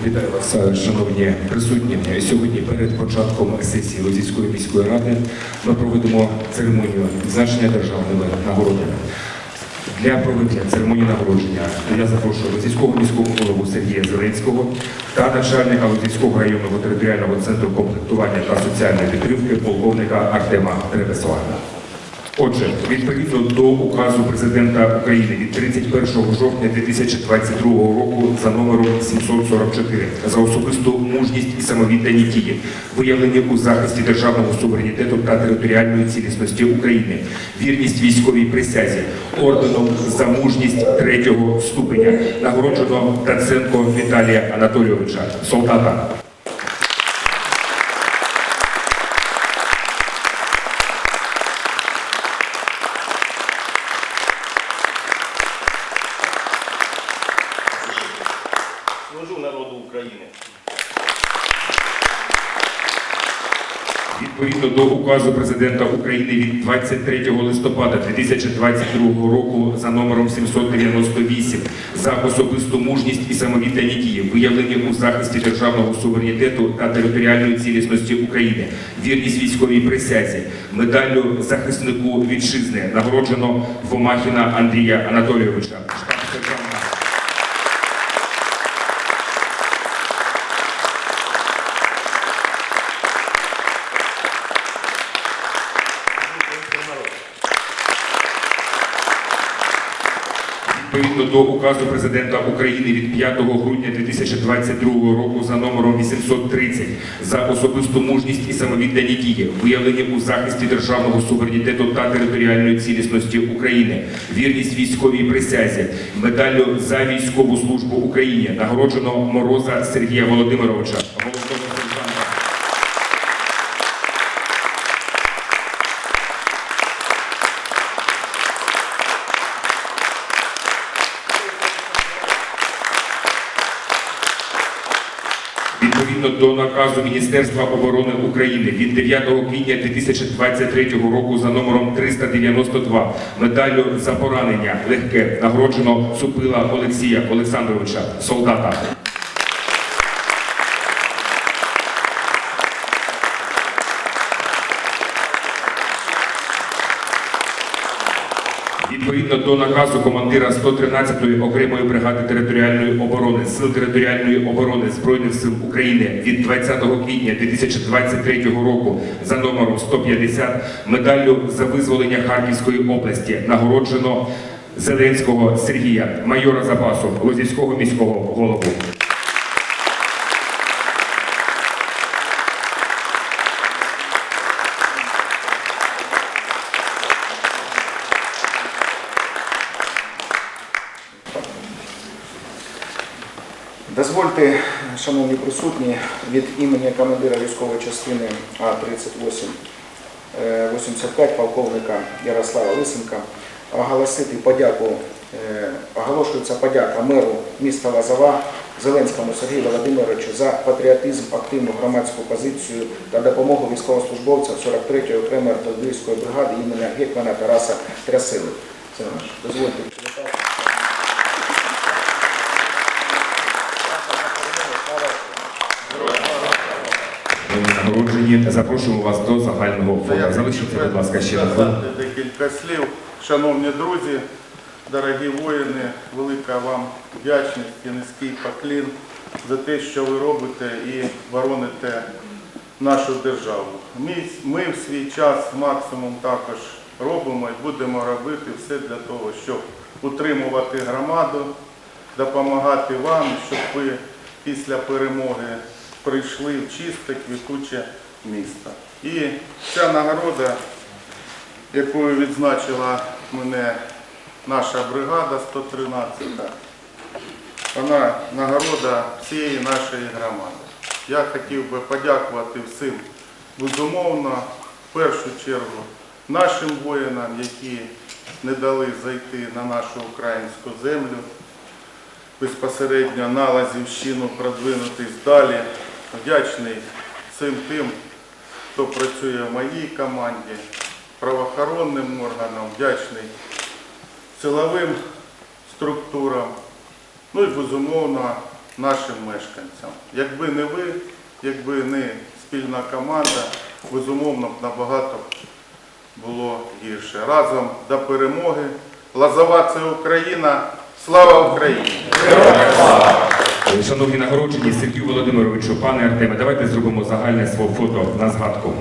Вітаю вас, шановні присутні. Сьогодні перед початком сесії Лозівської міської ради ми проведемо церемонію відзначення державними нагородами. Для проведення церемонії нагородження я запрошую Лозівського міського голову Сергія Зеленського та начальника Лозівського районного територіального центру комплектування та соціальної підтримки полковника Артема Ревесова. Отже, відповідно до указу президента України від 31 жовтня 2022 року за номером 744 за особисту мужність і самовіддані дії, виявлені у захисті державного суверенітету та територіальної цілісності України, вірність військовій присязі, орденом за мужність третього ступеня, нагороджено Даценко Віталія Анатолійовича, солдата. України. Відповідно до указу президента України від 23 листопада 2022 року за номером 798 за особисту мужність і самовіддані дії, виявлені у захисті державного суверенітету та територіальної цілісності України, вірність військовій присязі, медаллю захиснику вітчизни нагороджено Фомахіна Андрія Анатолійовича. Відповідно до указу президента України від 5 грудня 2022 року за номером 830 за особисту мужність і самовіддані дії, виявлені у захисті державного суверенітету та територіальної цілісності України, вірність військовій присязі, медаллю за військову службу Україні нагороджено Мороза Сергія Володимировича. Відповідно до наказу Міністерства оборони України від 9 квітня 2023 року за номером 392 медаллю за поранення легке нагороджено Супила Олексія Олександровича, солдата. Відповідно до наказу командира 113-ї окремої бригади територіальної оборони Сил територіальної оборони Збройних сил України від 20 квітня 2023 року за номером 150 медаллю за визволення Харківської області нагороджено Зеленського Сергія, майора запасу Лозівського міського голову. Дозвольте, шановні присутні, від імені командира військової частини А-38 е, 85 полковника Ярослава Лисенка оголосити подяку, е, оголошується подяка меру міста Лазова Зеленському Сергію Володимировичу за патріотизм, активну громадську позицію та допомогу військовослужбовцям 43-ї окремої артилерійської бригади імені гетьмана Тараса Трясили. Це наш. Дозвольте нагороджені. Запрошуємо вас до загального фото. Залишіться, будь ласка, ще на декілька слів. Шановні друзі, дорогі воїни, велика вам вдячність і низький поклін за те, що ви робите і бороните нашу державу. Ми, ми в свій час максимум також робимо і будемо робити все для того, щоб утримувати громаду, допомагати вам, щоб ви після перемоги прийшли в чисте, квітуче місто. І ця нагорода якою відзначила мене наша бригада 113. Вона нагорода всієї нашої громади. Я хотів би подякувати всім безумовно, в першу чергу, нашим воїнам, які не дали зайти на нашу українську землю, безпосередньо на Лазівщину продвинутись далі. Вдячний всім тим, хто працює в моїй команді, правоохоронним органам, вдячний силовим структурам, ну і безумовно нашим мешканцям. Якби не ви, якби не спільна команда, безумовно б набагато було гірше. Разом до перемоги. Лазова це Україна. Слава Україні! Шановні нагороджені Сергію Володимировичу, пане Артеме, давайте зробимо загальне свого фото на згадку.